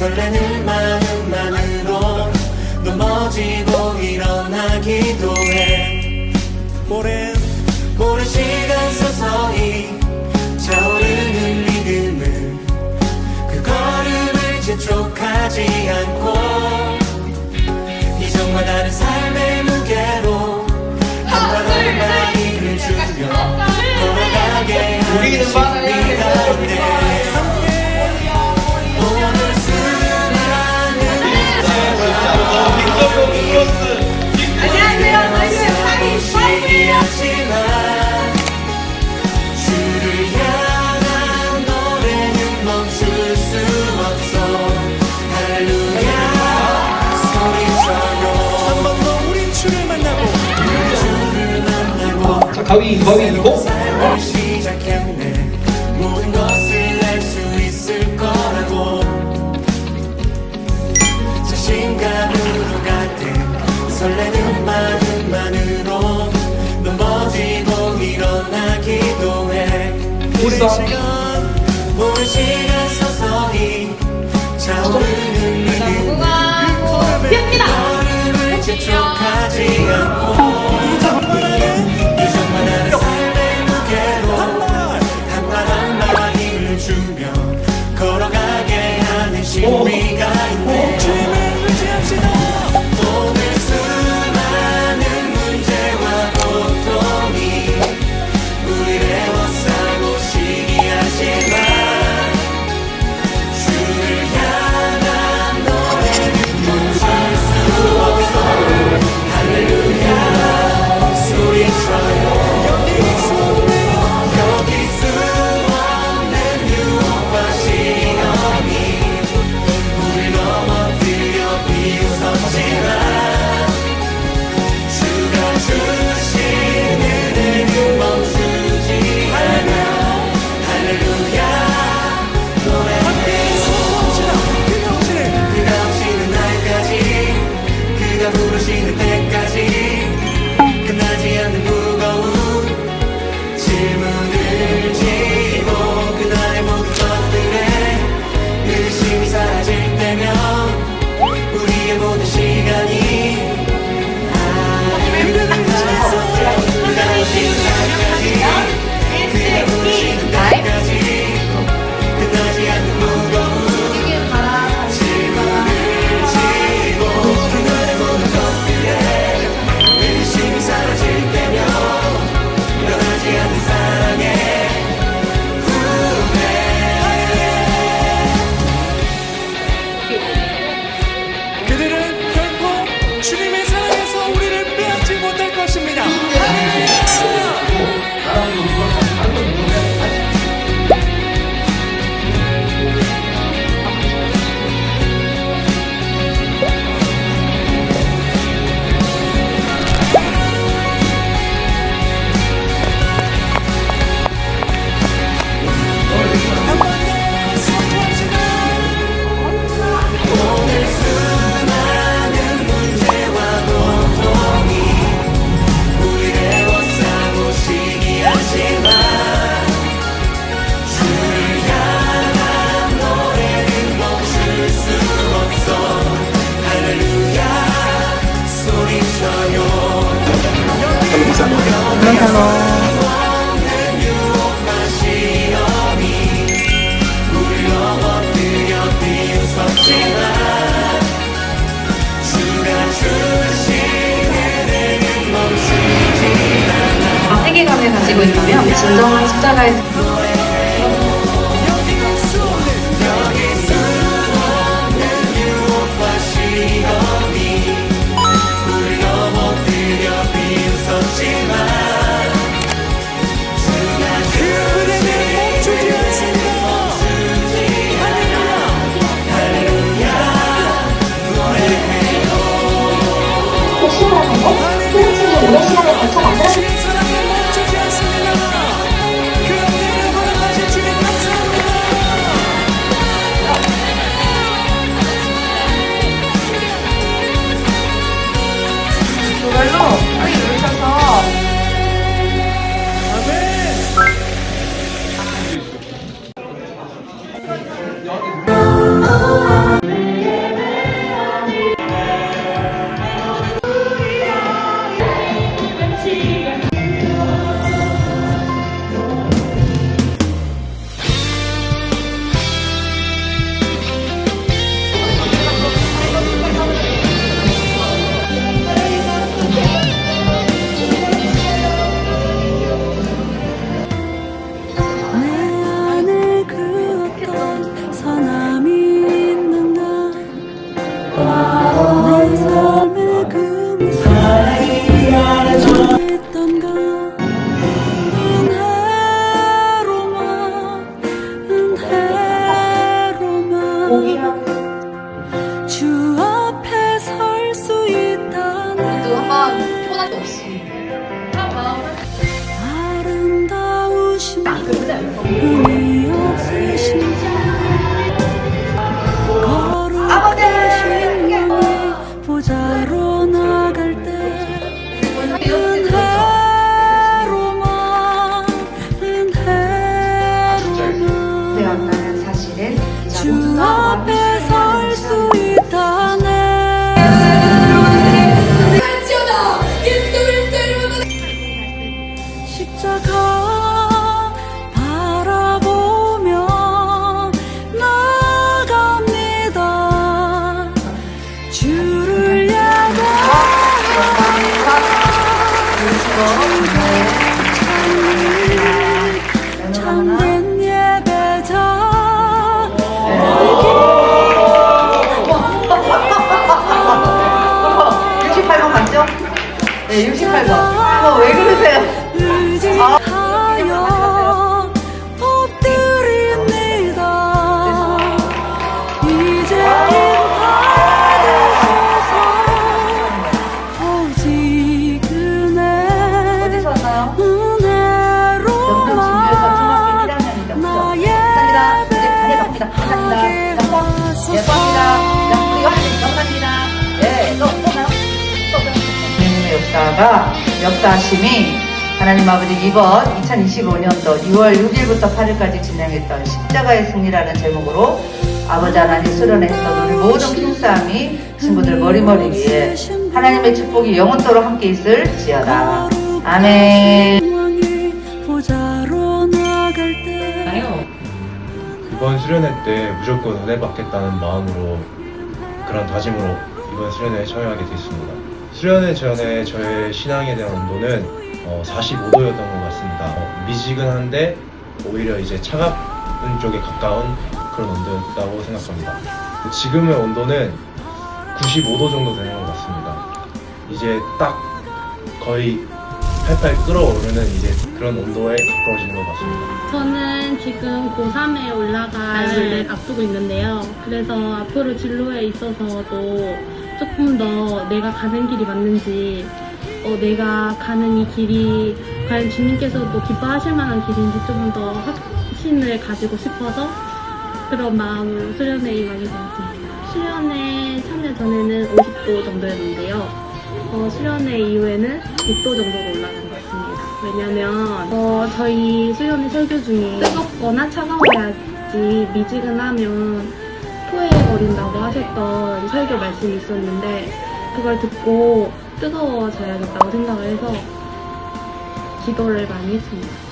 설레는 마음만으로 넘어지고 일어나기도 해. 오랜 오랜 시간 서서히 차오르는 믿음은 그 걸음을 재촉하지 않아 가위 가위 이거? 설레는 마음만으로 넘어지고 일어나기도 해 오랜 시간 시간 서서히 차오르는 믿음을 걸음을 재촉하지 않고 See me. 진정한 십자가의 참 역사가, 역사하심이 하나님 아버지 이번 2025년도 6월 6일부터 8일까지 진행했던 십자가의 승리라는 제목으로 아버지 하나님 수련했던 우리 모든 힘싸움이 친구들 머리머리 위에 하나님의 축복이 영원토록 함께 있을지어다. 아멘. 이번 수련회 때 무조건 은혜 받겠다는 마음으로 그런 다짐으로 이번 수련회에 참여하게 됐습니다. 수련회 전에 저의 신앙에 대한 온도는 어, 45도였던 것 같습니다. 어, 미지근한데 오히려 이제 차가운 쪽에 가까운 그런 온도였다고 생각합니다. 지금의 온도는 95도 정도 되는 것 같습니다. 이제 딱 거의 팔팔 끓어오르는 이제 그런 온도에 가까워지는 것 같습니다. 저는 지금 고3에 올라갈 앞두고 있는데요. 그래서 앞으로 진로에 있어서도 조금 더 내가 가는 길이 맞는지, 어, 내가 가는 이 길이 과연 주님께서도 기뻐하실 만한 길인지 조금 더 확신을 가지고 싶어서 그런 마음으로 수련회 임하게 되었습니다. 수련회 참여 전에는 50도 정도였는데요. 어, 수련회 이후에는 100도 정도로 올라간 것 같습니다. 왜냐면 어, 저희 수련회 설교 중에 뜨겁거나 차가워야지 미지근하면 토해버린다고 하셨던 설교 말씀이 있었는데 그걸 듣고 뜨거워져야겠다고 생각을 해서 기도를 많이 했습니다.